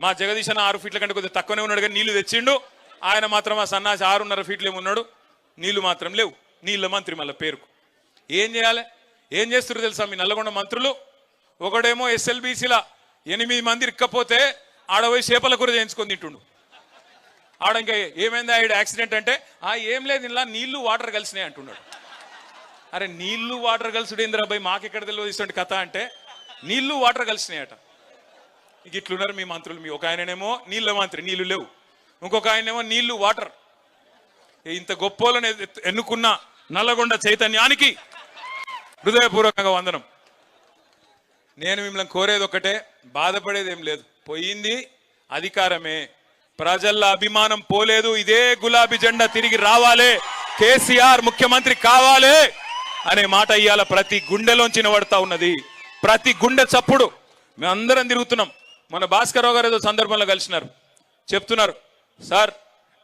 మా జగదీశ్ అన్న ఆరు ఫీట్ల కంటే కొద్దిగా తక్కువనే ఉన్నాడు కానీ నీళ్ళు తెచ్చిండు. ఆయన మాత్రం ఆ సన్నాసి ఆరున్నర ఫీట్లు ఏమున్నాడు నీళ్ళు మాత్రం లేవు. నీళ్ళ మంత్రి మళ్ళీ పేరుకు. ఏం చేయాలి? ఏం చేస్తారు తెలుసా మీ నల్లగొండ మంత్రులు? ఒకడేమో ఎస్ఎల్బీసీలా ఎనిమిది మంది ఇక్కపోతే ఆడపోయి చేపల కూర చేయించుకొని తింటుండు. ఆడ ఇంకా ఏమైంది ఆవిడ యాక్సిడెంట్ అంటే ఆ ఏం లేదు ఇలా నీళ్ళు వాటర్ కలిసినాయి అంటున్నాడు. అరే నీళ్ళు వాటర్ కలిసుడు ఇందిరాబాయ్ మాకెక్కడ తెలియదు ఇటువంటి కథ అంటే నీళ్ళు వాటర్ కలిసినాయట. ఇట్లున్నారు మీ మంత్రులు మీ ఒక ఆయననేమో నీళ్ళ మంత్రి నీళ్ళు లేవు. ఇంకొక ఆయనేమో నీళ్ళు వాటర్. ఇంత గొప్పోలను ఎన్నుకున్న నల్లగొండ చైతన్యానికి హృదయపూర్వకంగా వందనం. నేను మిమ్మల్ని కోరేది ఒకటే బాధపడేది ఏం లేదు. పోయింది అధికారమే. ప్రజల అభిమానం పోలేదు ఇదే గులాబీ జెండా తిరిగి రావాలే. కేసీఆర్ ముఖ్యమంత్రి కావాలే అనే మాట ఇవాళ ప్రతి గుండెలోంచి నిలబడతా ఉన్నది. ప్రతి గుండె చప్పుడు. మేమందరం తిరుగుతున్నాం. మన భాస్కరరావు గారు ఏదో సందర్భంలో కలిసినారు. చెప్తున్నారు. సార్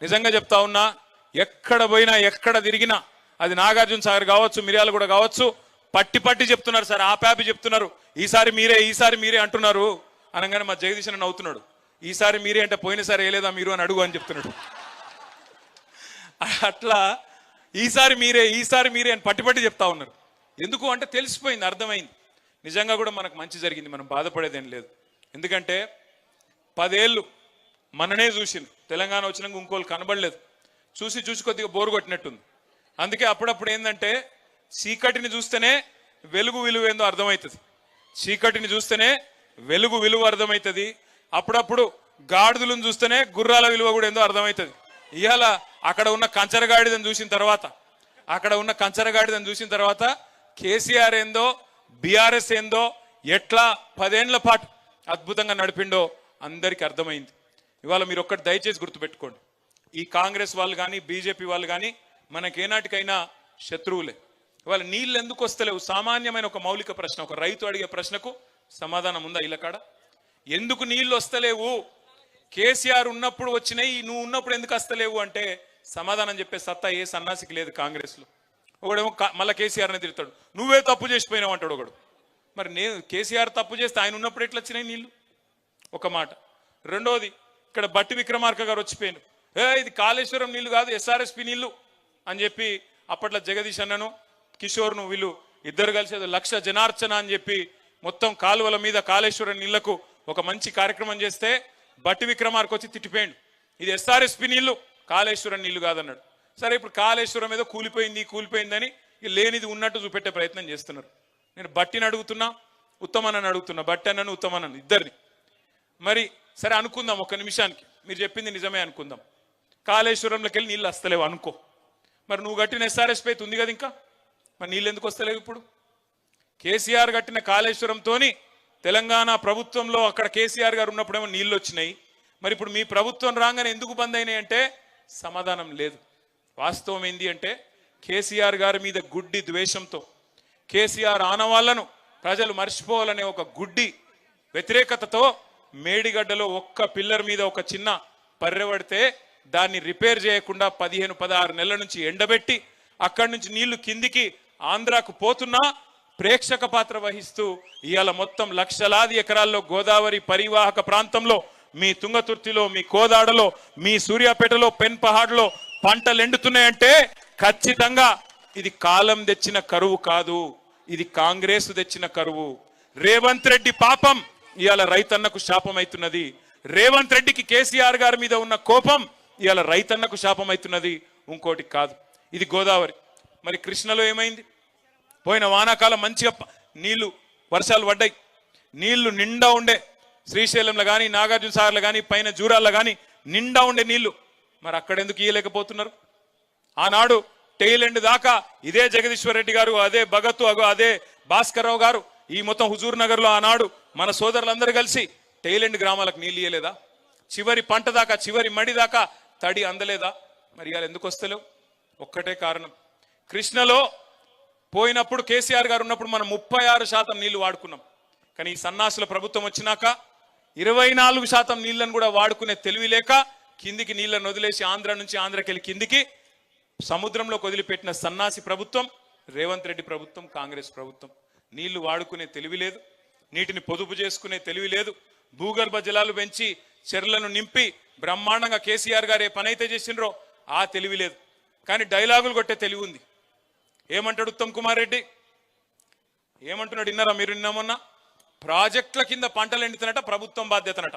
నిజంగా చెప్తా ఉన్నా ఎక్కడ పోయినా ఎక్కడ తిరిగినా అది నాగార్జున సాగర్ కావచ్చు మిర్యాలు కూడా కావచ్చు పట్టి పట్టి చెప్తున్నారు సార్ ఆపాపి చెప్తున్నారు. ఈసారి మీరే ఈసారి మీరే అంటున్నారు. అనగానే మా జగదీశ్ అని నవ్వుతున్నాడు. ఈసారి మీరే అంటే పోయినసారి వేయలేదా మీరు అని అడుగు అని చెప్తున్నాడు. అట్లా ఈసారి మీరే ఈసారి మీరే అని పట్టి పట్టి చెప్తా ఉన్నారు. ఎందుకు? అంటే తెలిసిపోయింది అర్థమైంది. నిజంగా కూడా మనకు మంచి జరిగింది మనం బాధపడేదేం లేదు. ఎందుకంటే పదేళ్ళు మననే చూసింది తెలంగాణ వచ్చినాక ఇంకోళ్ళు కనబడలేదు. చూసి చూసి కొద్దిగా బోరు కొట్టినట్టుంది. అందుకే అప్పుడప్పుడు ఏంటంటే చీకటిని చూస్తేనే వెలుగు విలువ ఏందో అర్థమవుతుంది. చీకటిని చూస్తేనే వెలుగు విలువ అర్థమవుతుంది. అప్పుడప్పుడు గాడిదలను చూస్తేనే గుర్రాల విలువ కూడా ఏందో అర్థమవుతుంది. ఇవాళ అక్కడ ఉన్న కంచరగాడిదని చూసిన తర్వాత అక్కడ ఉన్న కంచరగాడిదని చూసిన తర్వాత కేసీఆర్ ఏందో బీఆర్ఎస్ ఏందో ఎట్లా పదేండ్ల పాటు అద్భుతంగా నడిపిండో అందరికీ అర్థమైంది. ఇవాళ మీరు ఒక్కటి దయచేసి గుర్తుపెట్టుకోండి. ఈ కాంగ్రెస్ వాళ్ళు కానీ బీజేపీ వాళ్ళు కానీ మనకేనాటికైనా శత్రువులే. ఇవాళ నీళ్ళు ఎందుకు వస్తలేవు? సామాన్యమైన ఒక మౌలిక ప్రశ్న ఒక రైతు అడిగే ప్రశ్నకు సమాధానం ఉందా ఇళ్ళకాడ ఎందుకు నీళ్ళు వస్తలేవు? కేసీఆర్ ఉన్నప్పుడు వచ్చినాయి నువ్వు ఉన్నప్పుడు ఎందుకు వస్తలేవు అంటే సమాధానం చెప్పే సత్తా ఏ సన్నాసికి లేదు కాంగ్రెస్లో. ఒకడేమో మళ్ళీ మళ్ళా కేసీఆర్ని తిడతాడు. నువ్వే తప్పు చేసిపోయినావు అంటాడు ఒకడు. మరి నేను కేసీఆర్ తప్పు చేస్తే ఆయన ఉన్నప్పుడు ఎట్లా వచ్చినాయి నీళ్ళు? ఒక మాట. రెండోది ఇక్కడ బట్టి విక్రమార్క గారు వచ్చిపోయాను ఏ ఇది కాళేశ్వరం నీళ్ళు కాదు ఎస్ఆర్ఎస్పి నీళ్ళు అని చెప్పి అప్పట్లో జగదీష్ అన్నను కిషోర్ను వీళ్ళు ఇద్దరు కలిసి లక్ష జనార్చన అని చెప్పి మొత్తం కాలువల మీద కాళేశ్వరం నీళ్ళకు ఒక మంచి కార్యక్రమం చేస్తే బట్టి విక్రమార్క వచ్చి తిట్టిపోయాడు. ఇది ఎస్ఆర్ఎస్పి నీళ్ళు కాళేశ్వరం నీళ్ళు కాదన్నాడు. సరే ఇప్పుడు కాళేశ్వరం ఏదో కూలిపోయింది కూలిపోయిందని లేనిది ఉన్నట్టు చూపెట్టే ప్రయత్నం చేస్తున్నారు. నేను బట్టిని అడుగుతున్నా ఉత్తమనని అడుగుతున్నా బట్టి అన్నను ఉత్తమనని ఇద్దరిని. మరి సరే అనుకుందాం ఒక నిమిషానికి. మీరు చెప్పింది నిజమే అనుకుందాం. కాళేశ్వరంలోకి వెళ్ళి నీళ్ళు వస్తలేవు అనుకో. మరి నువ్వు కట్టిన ఎస్ఆర్ఎస్ పైతే ఉంది కదా ఇంకా? మరి నీళ్ళు ఎందుకు వస్తలేవు ఇప్పుడు? కేసీఆర్ కట్టిన కాళేశ్వరంతోని తెలంగాణ ప్రభుత్వంలో అక్కడ కేసీఆర్ గారు ఉన్నప్పుడేమో నీళ్ళు వచ్చినాయి. మరి ఇప్పుడు మీ ప్రభుత్వం రాగానే ఎందుకు బంద్ అయినాయి అంటే సమాధానం లేదు. వాస్తవం ఏంటి అంటే కేసీఆర్ గారి మీద గుడ్డి ద్వేషంతో కేసీఆర్ ఆనవాళ్ళను ప్రజలు మర్చిపోవాలనే ఒక గుడ్డి వ్యతిరేకతతో మేడిగడ్డలో ఒక్క పిల్లర్ మీద ఒక చిన్న పర్రెవడితే దాన్ని రిపేర్ చేయకుండా పదిహేను పదహారు నెలల నుంచి ఎండబెట్టి అక్కడి నుంచి నీళ్ళు కిందికి ఆంధ్రాకు పోతున్నా ప్రేక్షక పాత్ర వహిస్తూ ఇవాళ మొత్తం లక్షలాది ఎకరాల్లో గోదావరి పరివాహక ప్రాంతంలో మీ తుంగతుర్తిలో మీ కోదాడలో మీ సూర్యాపేటలో పెన్ పహాడ్లో పంటలు ఎండుతున్నాయంటే ఖచ్చితంగా ఇది కాలం తెచ్చిన కరువు కాదు ఇది కాంగ్రెస్ తెచ్చిన కరువు. రేవంత్ రెడ్డి పాపం ఇవాళ రైతన్నకు శాపం అవుతున్నది రేవంత్ రెడ్డికి కేసీఆర్ గారి మీద ఉన్న కోపం ఇవాళ రైతన్నకు శాపం అవుతున్నది ఇంకోటి కాదు ఇది గోదావరి. మరి కృష్ణలో ఏమైంది? పోయిన వానాకాలం మంచిగా నీళ్ళు వర్షాలు పడ్డాయి. నీళ్ళు నిండా ఉండే శ్రీశైలంలో కానీ నాగార్జున సాగర్లో కానీ పైన జూరాల్లో కానీ నిండా ఉండే నీళ్ళు. మరి అక్కడ ఎందుకు ఇయ్యలేకపోతున్నారు? ఆనాడు టెయిల్ ఎండ్ దాకా ఇదే జగదీశ్వర్ రెడ్డి గారు అదే భగత్ అగో అదే భాస్కర్ గారు ఈ మొత్తం హుజూర్ నగర్లో ఆనాడు మన సోదరులందరూ కలిసి టెయిల్ ఎండ్ గ్రామాలకు నీళ్ళు ఇయ్యలేదా? చివరి పంట దాకా చివరి మడి దాకా తడి అందలేదా? మరి ఇవాళ ఎందుకు వస్తలేవు? ఒక్కటే కారణం. కృష్ణలో పోయినప్పుడు కేసీఆర్ గారు ఉన్నప్పుడు మనం ముప్పై ఆరు శాతం నీళ్ళు వాడుకున్నాం. కానీ ఈ సన్నాసుల ప్రభుత్వం వచ్చినాక ఇరవై నాలుగు శాతం నీళ్ళను కూడా వాడుకునే తెలివి లేక కిందికి నీళ్ళను వదిలేసి ఆంధ్ర నుంచి ఆంధ్రకెళ్ళి కిందికి సముద్రంలోకి వదిలిపెట్టిన సన్నాసి ప్రభుత్వం రేవంత్ రెడ్డి ప్రభుత్వం కాంగ్రెస్ ప్రభుత్వం. నీళ్ళు వాడుకునే తెలివి లేదు నీటిని పొదుపు చేసుకునే తెలివి లేదు భూగర్భ జలాలు పెంచి చెర్లను నింపి బ్రహ్మాండంగా కేసీఆర్ గారు ఏ పనైతే చేసినరో చేసిండ్రో ఆ తెలివి లేదు. కానీ డైలాగులు కొట్టే తెలివి ఉంది. ఏమంటాడు ఉత్తమ్ కుమార్ రెడ్డి? ఏమంటున్నాడు విన్నారా మీరు విన్నామన్నా ప్రాజెక్టుల కింద పంటలు ఎండుతున్నట ప్రభుత్వం బాధ్యతనట.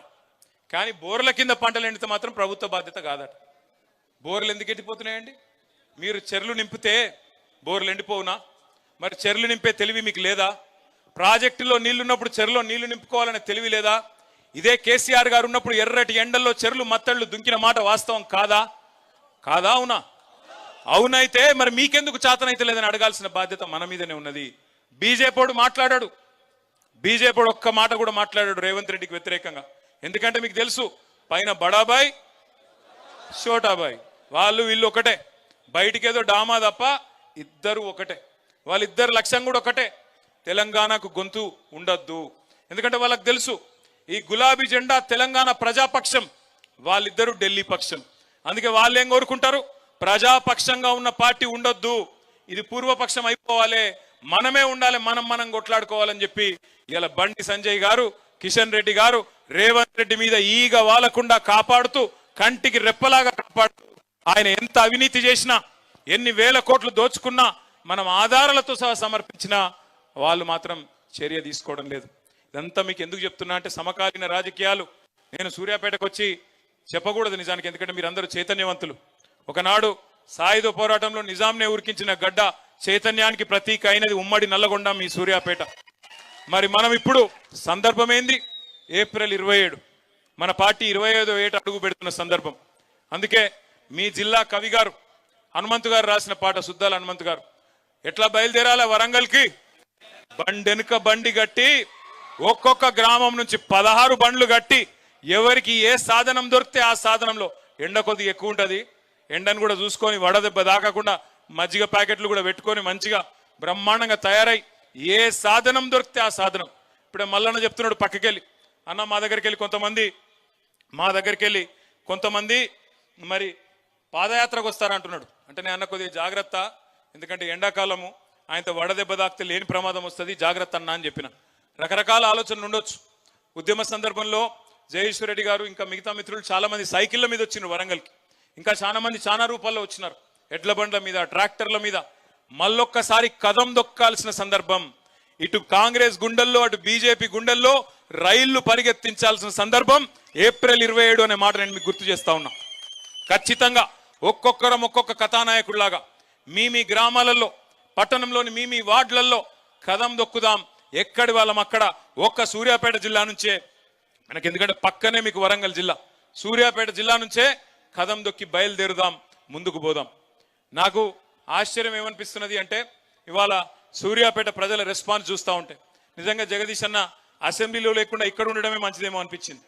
కానీ బోర్ల కింద పంటలు ఎండితే మాత్రం ప్రభుత్వ బాధ్యత కాదట. బోర్లు ఎందుకు ఎండిపోతున్నాయండి? మీరు చెర్లు నింపితే బోర్లు ఎండిపోవునా? మరి చెర్లు నింపే తెలివి మీకు లేదా? ప్రాజెక్టులో నీళ్ళున్నప్పుడు చెరులో నీళ్ళు నింపుకోవాలనే తెలివి లేదా? ఇదే కేసీఆర్ గారు ఉన్నప్పుడు ఎర్రటి ఎండల్లో చెరులు మత్తళ్ళు దుంకిన మాట వాస్తవం కాదా? కాదా అవునా? అవునైతే మరి మీకెందుకు చాతనైతే లేదని అడగాల్సిన బాధ్యత మన మీదనే ఉన్నది. బీజేపీడు మాట్లాడాడు. బీజేపీడు ఒక్క మాట కూడా మాట్లాడాడు రేవంత్ రెడ్డికి వ్యతిరేకంగా. ఎందుకంటే మీకు తెలుసు పైన బడాబాయ్ షోటాబాయ్. వాళ్ళు వీళ్ళు ఒకటే. బయటికి ఏదో డామా తప్ప ఇద్దరు ఒకటే. వాళ్ళిద్దరు లక్ష్యం కూడా ఒకటే. తెలంగాణకు గొంతు ఉండొద్దు. ఎందుకంటే వాళ్ళకి తెలుసు ఈ గులాబీ జెండా తెలంగాణ ప్రజాపక్షం వాళ్ళిద్దరు ఢిల్లీ పక్షం. అందుకే వాళ్ళు ఏం కోరుకుంటారు? ప్రజాపక్షంగా ఉన్న పార్టీ ఉండొద్దు. ఇది పూర్వపక్షం అయిపోవాలి. మనమే ఉండాలి మనం మనం కొట్లాడుకోవాలని చెప్పి ఇలా బండి సంజయ్ గారు కిషన్ రెడ్డి గారు రేవంత్ రెడ్డి మీద ఈగ వాలకుండా కాపాడుతూ కంటికి రెప్పలాగా కాపాడుతూ ఆయన ఎంత అవినీతి చేసినా ఎన్ని వేల కోట్లు దోచుకున్నా మనం ఆధారాలతో సహా సమర్పించినా వాళ్ళు మాత్రం చర్య తీసుకోవడం లేదు. ఇదంతా మీకు ఎందుకు చెప్తున్నా అంటే సమకాలీన రాజకీయాలు. నేను సూర్యాపేటకు వచ్చి చెప్పకూడదు నిజానికి ఎందుకంటే మీరందరూ చైతన్యవంతులు. ఒకనాడు సాయుధ పోరాటంలో నిజాంనే ఉరికించిన గడ్డ చైతన్యానికి ప్రతీక అయినది ఉమ్మడి నల్లగొండ మీ సూర్యాపేట. మరి మనం ఇప్పుడు సందర్భం ఏంది ఏప్రిల్ ఇరవై ఏడు. మన పార్టీ ఇరవై ఐదో ఏట అడుగు పెడుతున్న సందర్భం. అందుకే మీ జిల్లా కవి గారు హనుమంతు గారు రాసిన పాట సుద్దాల హనుమంతు గారు. ఎట్లా బయలుదేరాలా వరంగల్కి? బండెనుక బండి గట్టి ఒక్కొక్క గ్రామం నుంచి పదహారు బండ్లు గట్టి ఎవరికి ఏ సాధనం దొరికితే ఆ సాధనంలో ఎండ కొద్దిగా ఎక్కువ ఉంటుంది. ఎండను కూడా చూసుకొని వడదెబ్బ దాకకుండా మజ్జిగ ప్యాకెట్లు కూడా పెట్టుకొని మంచిగా బ్రహ్మాండంగా తయారై ఏ సాధనం దొరికితే ఆ సాధనం. ఇప్పుడే మల్లన్న చెప్తున్నాడు పక్కకెళ్ళి. అన్న మా దగ్గరికి వెళ్ళి కొంతమంది మా దగ్గరికి వెళ్ళి కొంతమంది మరి పాదయాత్రకు వస్తారంటున్నాడు. అంటే నేను అన్న కొద్దిగా జాగ్రత్త ఎందుకంటే ఎండాకాలము ఆయనతో వడదెబ్బ తాకితే లేని ప్రమాదం వస్తుంది జాగ్రత్త అన్న అని చెప్పిన. రకరకాల ఆలోచనలు ఉండొచ్చు. ఉద్యమ సందర్భంలో జయేశ్వర రెడ్డి గారు ఇంకా మిగతా మిత్రులు చాలామంది సైకిళ్ళ మీద వచ్చినారు వరంగల్కి. ఇంకా చాలా మంది చాలా రూపాల్లో వచ్చినారు. ఎడ్ల బండ్ల మీద ట్రాక్టర్ల మీద. మళ్ళొక్కసారి కదం దొక్కాల్సిన సందర్భం. ఇటు కాంగ్రెస్ గుండెల్లో అటు బీజేపీ గుండెల్లో రైళ్ళు పరిగెత్తించాల్సిన సందర్భం ఏప్రిల్ ఇరవై ఏడు అనే మాట నేను మీకు గుర్తు చేస్తా ఉన్నా. ఖచ్చితంగా ఒక్కొక్కరం ఒక్కొక్క కథానాయకుడిలాగా. మీ మీ గ్రామాలలో పట్టణంలోని మీ మీ వార్డులలో కథం దొక్కుదాం. ఎక్కడి వాళ్ళం అక్కడ? ఒక్క సూర్యాపేట జిల్లా నుంచే. మనకి ఎందుకంటే పక్కనే మీకు వరంగల్ జిల్లా. సూర్యాపేట జిల్లా నుంచే కథం దొక్కి బయలుదేరుదాం ముందుకు పోదాం. నాకు ఆశ్చర్యం ఏమనిపిస్తున్నది అంటే ఇవాళ సూర్యాపేట ప్రజల రెస్పాన్స్ చూస్తూ ఉంటే. నిజంగా జగదీష్ అన్న అసెంబ్లీలో లేకుండా ఇక్కడ ఉండడమే మంచిదేమో అనిపించింది.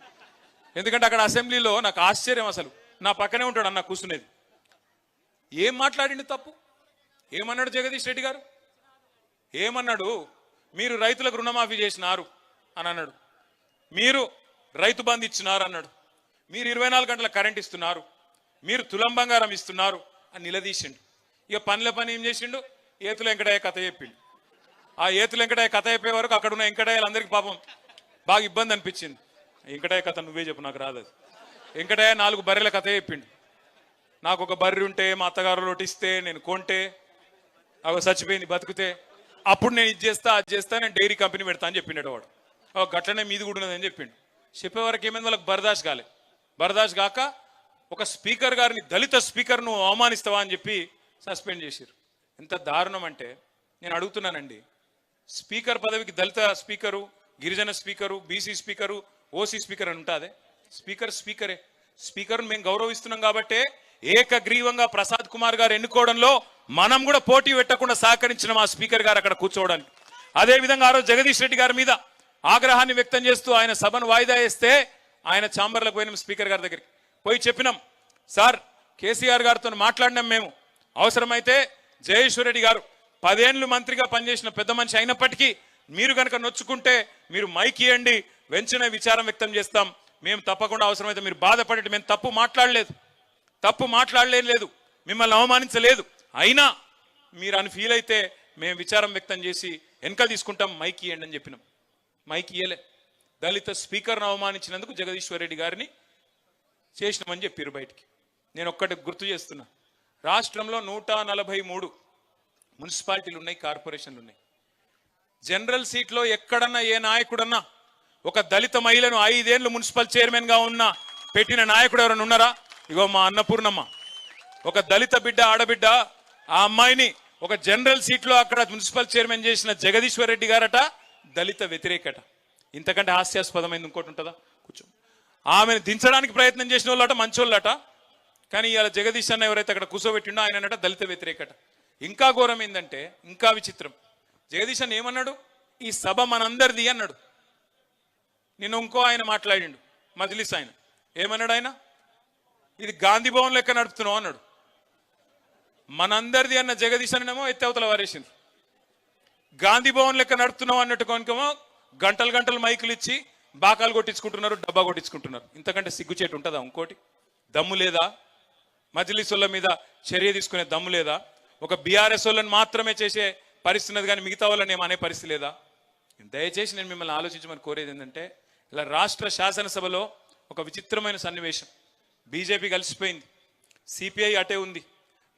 ఎందుకంటే అక్కడ అసెంబ్లీలో నాకు ఆశ్చర్యం అసలు. నా పక్కనే ఉంటాడు అన్న కూర్చునేది ఏం మాట్లాడిండు తప్పు? ఏమన్నాడు జగదీష్ రెడ్డి గారు? ఏమన్నాడు? మీరు రైతులకు రుణమాఫీ చేసినారు అని అన్నాడు. మీరు రైతు బంధు ఇచ్చినారు అన్నాడు. మీరు ఇరవై నాలుగు గంటల కరెంట్ ఇస్తున్నారు. మీరు తులం బంగారం ఇస్తున్నారు అని నిలదీసిండు. ఇక పనుల పని ఏం చేసిండు? ఏతుల వెంకటయ్య కథ చెప్పిండు. ఆ ఏతుల వెంకటయ్య కథ చెప్పే వరకు అక్కడ ఉన్న వెంకటయ్యలందరికీ పాపం బాగా ఇబ్బంది అనిపించింది. వెంకటయ్య కథ నువ్వే చెప్పు నాకు రాదు వెంకటయ్య నాలుగు బర్రెల కథ చెప్పిండు. నాకు ఒక బర్రె ఉంటే మా అత్తగారు లోటిస్తే నేను కొంటే అవి చచ్చిపోయింది బతికితే అప్పుడు నేను ఇది చేస్తా అది చేస్తా నేను డైరీ కంపెనీ పెడతా అని చెప్పిండు వాడు. ఓ గట్లనే మీది కూడా ఉన్నదని చెప్పిండు. చెప్పే వరకు ఏమైంది? వాళ్ళకి బర్దాష్ కాలే. బర్దాష్ కాక ఒక స్పీకర్ గారిని దళిత స్పీకర్ అవమానిస్తావా అని చెప్పి సస్పెండ్ చేశారు ఎంత దారుణం అంటే నేను అడుగుతున్నానండి స్పీకర్ పదవికి దళిత స్పీకరు గిరిజన speaker BC speaker OC speaker అని ఉంటుందే? స్పీకర్ స్పీకరే. స్పీకర్ను మేము గౌరవిస్తున్నాం కాబట్టే ఏకగ్రీవంగా ప్రసాద్ కుమార్ గారు ఎన్నుకోవడంలో మనం కూడా పోటీ పెట్టకుండా సహకరించిన మా స్పీకర్ గారు అక్కడ కూర్చోవడానికి. అదే విధంగా ఆ రోజు జగదీష్ రెడ్డి గారి మీద ఆగ్రహాన్ని వ్యక్తం చేస్తూ ఆయన సభను వాయిదా వేస్తే ఆయన ఛాంబర్లకు పోయినాం స్పీకర్ గారి దగ్గరికి. పోయి చెప్పినాం సార్ కేసీఆర్ గారితో మాట్లాడినాం మేము. అవసరమైతే జయేశ్వర్ రెడ్డి గారు పదేండ్లు మంత్రిగా పనిచేసిన పెద్ద మనిషి అయినప్పటికీ మీరు కనుక నొచ్చుకుంటే మీరు మైక్ ఇవ్వండి వెంచనే విచారం వ్యక్తం చేస్తాం. మేము తప్పకుండా అవసరమైతే మీరు బాధపడేటి మేము తప్పు మాట్లాడలేదు. తప్పు మాట్లాడలేదు మిమ్మల్ని అవమానించలేదు. అయినా మీరు అని ఫీల్ అయితే మేము విచారం వ్యక్తం చేసి వెనక తీసుకుంటాం మైక్ ఇవ్వండి అని చెప్పినాం. మైక్ ఇయ్యలే. దళిత స్పీకర్ను అవమానించినందుకు జగదీశ్వర్ రెడ్డి గారిని చేసినామని చెప్పారు బయటికి. నేను ఒక్కటి గుర్తు చేస్తున్నా. రాష్ట్రంలో నూట నలభై మూడు మున్సిపాలిటీలు ఉన్నాయి కార్పొరేషన్లు ఉన్నాయి. జనరల్ సీట్లో ఎక్కడన్నా ఏ నాయకుడన్నా ఒక దళిత మహిళను ఐదేళ్ళు మున్సిపల్ చైర్మన్గా ఉన్న పెట్టిన నాయకుడు ఎవరైనా ఉన్నారా? ఇగో మా అన్నపూర్ణమ్మ. ఒక దళిత బిడ్డ ఆడబిడ్డ ఆ అమ్మాయిని ఒక జనరల్ సీట్లో అక్కడ మున్సిపల్ చైర్మన్ చేసిన జగదీశ్వర్ రెడ్డి గారట దళిత వ్యతిరేకట. ఇంతకంటే హాస్యాస్పదమైంది ఇంకోటి ఉంటుందా? కూర్చో. ఆమెను దించడానికి ప్రయత్నం చేసిన వాళ్ళట మంచోళ్ళట. కానీ ఇవాళ జగదీష్ అన్న ఎవరైతే అక్కడ కూర్చోబెట్టిండో ఆయన అన్నట దళిత వ్యతిరేకట. ఇంకా ఘోరం ఏంటంటే ఇంకా విచిత్రం. జగదీష్ అన్న ఏమన్నాడు? ఈ సభ మనందరిది అన్నాడు. నిన్న ఇంకో ఆయన మాట్లాడిండు మజ్లిస్ ఆయన. ఏమన్నాడు ఆయన ఇది గాంధీ భవన్ లెక్క నడుపుతున్నావు అన్నాడు. మనందరిది అన్న జగదీశనేమో ఎత్తవతల వారేసింది గాంధీ భవన్ లెక్క నడుపుతున్నావు అన్నట్టు కొనుకేమో గంటలు గంటలు మైకులు ఇచ్చి బాకాలు కొట్టించుకుంటున్నారు డబ్బా కొట్టించుకుంటున్నారు. ఇంతకంటే సిగ్గుచేటు ఉంటుందా ఇంకోటి? దమ్ము లేదా? మజ్లిస్ మీద చర్య తీసుకునే దమ్ము లేదా? ఒక బీఆర్ఎస్ వాళ్ళని మాత్రమే చేసే పరిస్థితి ఉన్నది కానీ మిగతా వాళ్ళని ఏమనే పరిస్థితి లేదా? దయచేసి నేను మిమ్మల్ని ఆలోచించమని కోరేది ఏంటంటే ఇలా రాష్ట్ర శాసనసభలో ఒక విచిత్రమైన సన్నివేశం. బీజేపీ కలిసిపోయింది. సిపిఐ అటే ఉంది.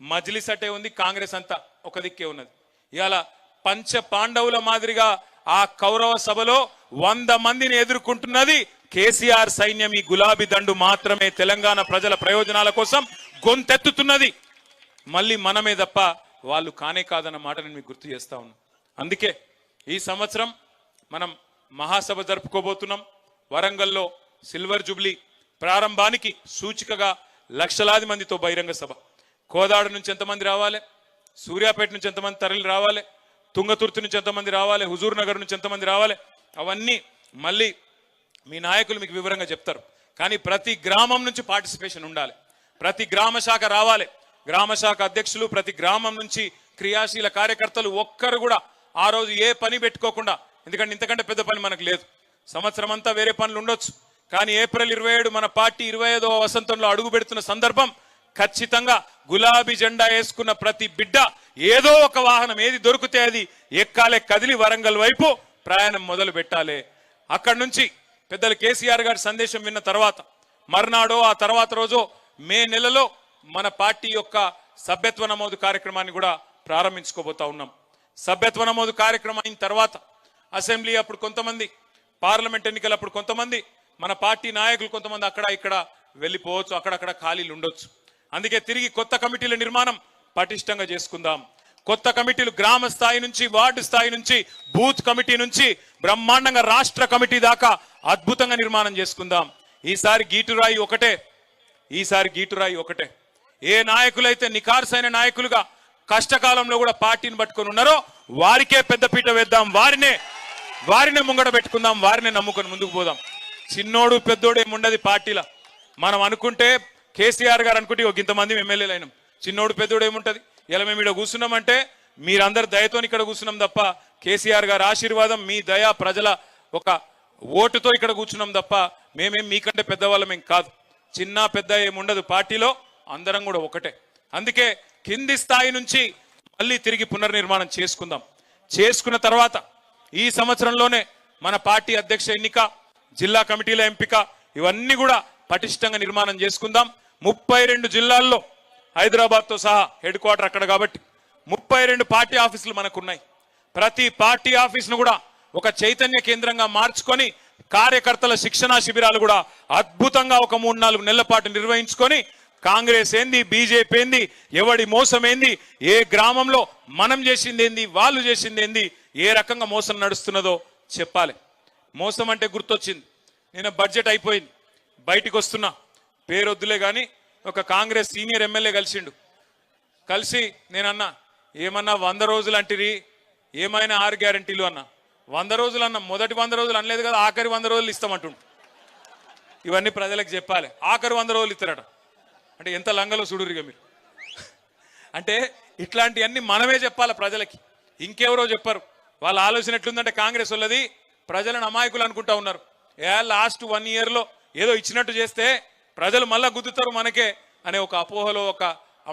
మజ్లిస్ అటే ఉంది. కాంగ్రెస్ అంతా ఒక దిక్కే ఉన్నది. ఇవాళ పంచ పాండవుల మాదిరిగా ఆ కౌరవ సభలో వంద మందిని ఎదుర్కొంటున్నది కేసీఆర్ సైన్యం. ఈ గులాబీ దండు మాత్రమే తెలంగాణ ప్రజల ప్రయోజనాల కోసం గొంతెత్తుతున్నది. మళ్ళీ మనమే తప్ప వాళ్ళు కానే కాదన్న మాట నేను మీకు గుర్తు చేస్తా ఉన్నాను అందుకే ఈ సంవత్సరం మనం మహాసభ జరుపుకోబోతున్నాం. వరంగల్లో సిల్వర్ జూబ్లీ ప్రారంభానికి సూచికగా లక్షలాది మందితో బహిరంగ సభ. కోదాడ నుంచి ఎంతమంది రావాలి? సూర్యాపేట నుంచి ఎంతమంది తరలి రావాలి? తుంగతుర్తి నుంచి ఎంతమంది రావాలి? హుజూర్ నగర్ నుంచి ఎంతమంది రావాలి? అవన్నీ మళ్ళీ మీ నాయకులు మీకు వివరంగా చెప్తారు. కానీ ప్రతి గ్రామం నుంచి పార్టిసిపేషన్ ఉండాలి. ప్రతి గ్రామ శాఖ రావాలి. గ్రామ శాఖ అధ్యక్షులు ప్రతి గ్రామం నుంచి క్రియాశీల కార్యకర్తలు ఒక్కరు కూడా ఆ రోజు ఏ పని పెట్టుకోకుండా ఎందుకంటే ఇంతకంటే పెద్ద పని మనకు లేదు. సంవత్సరం అంతా వేరే పనులు ఉండొచ్చు. కానీ ఏప్రిల్ ఇరవై ఏడు మన పార్టీ ఇరవై ఐదవ వసంతంలో అడుగు పెడుతున్న సందర్భం ఖచ్చితంగా గులాబీ జెండా వేసుకున్న ప్రతి బిడ్డ ఏదో ఒక వాహనం ఏది దొరికితే అది ఎక్కాలే కదిలి వరంగల్ వైపు ప్రయాణం మొదలు పెట్టాలి. అక్కడి నుంచి పెద్దలు కేసీఆర్ గారి సందేశం విన్న తర్వాత మర్నాడో ఆ తర్వాత రోజు మే నెలలో మన పార్టీ యొక్క సభ్యత్వ నమోదు కార్యక్రమాన్ని కూడా ప్రారంభించుకోబోతా ఉన్నాం. సభ్యత్వ నమోదు కార్యక్రమం అయిన తర్వాత అసెంబ్లీ అప్పుడు కొంతమంది పార్లమెంట్ ఎన్నికలప్పుడు కొంతమంది మన పార్టీ నాయకులు కొంతమంది అక్కడ ఇక్కడ వెళ్ళిపోవచ్చు అక్కడక్కడ ఖాళీలు ఉండొచ్చు. అందుకే తిరిగి కొత్త కమిటీల నిర్మాణం పటిష్టంగా చేసుకుందాం. కొత్త కమిటీలు గ్రామ స్థాయి నుంచి వార్డు స్థాయి నుంచి బూత్ కమిటీ నుంచి బ్రహ్మాండంగా రాష్ట్ర కమిటీ దాకా అద్భుతంగా నిర్మాణం చేసుకుందాం. ఈసారి గీటురాయి ఒకటే. ఈసారి గీటురాయి ఒకటే. ఏ నాయకులైతే నిఖార్సైన నాయకులుగా కష్టకాలంలో కూడా పార్టీని పట్టుకొని ఉన్నారో వారికే పెద్దపీట వేద్దాం. వారినే వారిని ముంగడ పెట్టుకుందాం వారిని నమ్ముకొని ముందుకు పోదాం. చిన్నోడు పెద్దోడు ఏముండదు పార్టీల. మనం అనుకుంటే కేసీఆర్ గారు అనుకుంటే ఒక ఇంతమంది ఎమ్మెల్యేలు అయినాం. చిన్నోడు పెద్దోడు ఏముంటుంది? ఇలా మేము ఇక్కడ కూర్చున్నామంటే మీరందరు దయతో ఇక్కడ కూర్చున్నాం తప్ప కేసీఆర్ గారి ఆశీర్వాదం మీ దయ ప్రజల ఒక ఓటుతో ఇక్కడ కూర్చున్నాం తప్ప మేమేం మీకంటే పెద్దవాళ్ళమేం కాదు. చిన్న పెద్ద ఏముండదు పార్టీలో అందరం కూడా ఒకటే. అందుకే కింది స్థాయి నుంచి మళ్ళీ తిరిగి పునర్నిర్మాణం చేసుకుందాం. చేసుకున్న తర్వాత ఈ సంవత్సరంలోనే మన పార్టీ అధ్యక్ష ఎన్నిక జిల్లా కమిటీల ఎంపిక ఇవన్నీ కూడా పటిష్టంగా నిర్మాణం చేసుకుందాం. ముప్పై రెండు జిల్లాల్లో హైదరాబాద్తో సహా హెడ్ క్వార్టర్ అక్కడ కాబట్టి ముప్పై రెండు పార్టీ ఆఫీసులు మనకున్నాయి. ప్రతి పార్టీ ఆఫీస్ను కూడా ఒక చైతన్య కేంద్రంగా మార్చుకొని కార్యకర్తల శిక్షణా శిబిరాలు కూడా అద్భుతంగా ఒక మూడు నాలుగు నెలల పాటు నిర్వహించుకొని కాంగ్రెస్ ఏంది బీజేపీ ఏంది ఎవడి మోసం ఏంది ఏ గ్రామంలో మనం చేసింది ఏంది వాళ్ళు చేసింది ఏంది ఏ రకంగా మోసం నడుస్తున్నదో చెప్పాలి. మోసం అంటే గుర్తొచ్చింది. నేను బడ్జెట్ అయిపోయింది. బయటికి వస్తున్నా. పేరొద్దులే కానీ ఒక కాంగ్రెస్ సీనియర్ ఎమ్మెల్యే కలిసిండు. కలిసి నేనన్నా ఏమన్నా వంద రోజులు అంటిరి ఏమైనా ఆరు గ్యారంటీలు అన్నా? వంద రోజులు అన్న మొదటి వంద రోజులు అనలేదు కదా ఆఖరి వంద రోజులు ఇస్తామంటుండు. ఇవన్నీ ప్రజలకు చెప్పాలి. ఆఖరి వంద రోజులు ఇస్తారట. అంటే ఎంత లంగలో చూడురుగా మీరు? అంటే ఇట్లాంటివన్నీ మనమే చెప్పాలి ప్రజలకి. ఇంకెవరో చెప్పరు. వాళ్ళ ఆలోచన ఎట్లుందంటే కాంగ్రెస్ వాళ్ళది ప్రజలను అమాయకులు అనుకుంటా ఉన్నారు. ఏ లాస్ట్ వన్ ఇయర్లో ఏదో ఇచ్చినట్టు చేస్తే ప్రజలు మళ్ళా గుద్దుతారు మనకే అనే ఒక అపోహలో ఒక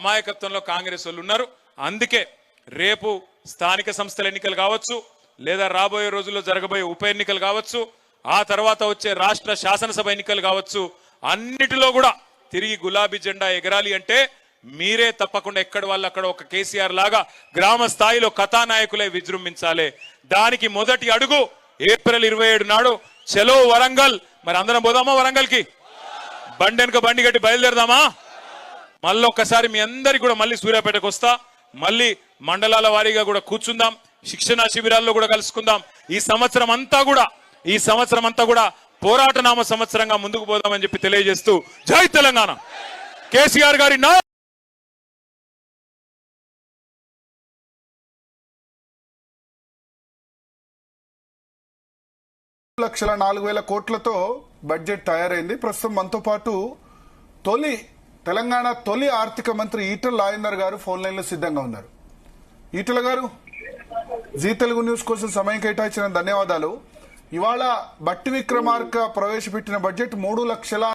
అమాయకత్వంలో కాంగ్రెస్ వాళ్ళు ఉన్నారు. అందుకే రేపు స్థానిక సంస్థల ఎన్నికలు కావచ్చు లేదా రాబోయే రోజుల్లో జరగబోయే ఉప ఎన్నికలు కావచ్చు ఆ తర్వాత వచ్చే రాష్ట్ర శాసనసభ ఎన్నికలు కావచ్చు అన్నిటిలో కూడా తిరిగి గులాబీ జెండా ఎగరాలి అంటే మీరే తప్పకుండా ఎక్కడ వాళ్ళు అక్కడ ఒక కేసీఆర్ లాగా గ్రామ స్థాయిలో కథానాయకులే విజృంభించాలి. దానికి మొదటి అడుగు ఏప్రిల్ ఇరవై ఏడు నాడు చెలో వరంగల్. మరి అందరం పోదామా వరంగల్కి? బండి వెనుక బండి కట్టి బయలుదేరదామా? మళ్ళీ ఒక్కసారి మీ అందరికి కూడా మళ్ళీ సూర్యాపేటకు వస్తా. మళ్ళీ మండలాల వారీగా కూడా కూర్చుందాం. శిక్షణ శిబిరాల్లో కూడా కలుసుకుందాం. ఈ సంవత్సరం అంతా కూడా ఈ సంవత్సరం అంతా కూడా పోరాట నామ సంవత్సరంగా ముందుకు పోదామని చెప్పి తెలియజేస్తూ జై తెలంగాణ. కేసీఆర్ గారి నా లక్షల నాలుగు వేల కోట్లతో బడ్జెట్ తయారైంది. ప్రస్తుతం మనతో పాటు తొలి తెలంగాణ తొలి ఆర్థిక మంత్రి ఈటల రాజేందర్ గారు ఫోన్ లైన్లో సిద్ధంగా ఉన్నారు. ఈటల గారు జీ తెలుగు న్యూస్ కోసం సమయం కేటాయించిన ధన్యవాదాలు. ఇవాళ బట్టి విక్రమార్క ప్రవేశపెట్టిన బడ్జెట్ మూడు లక్షల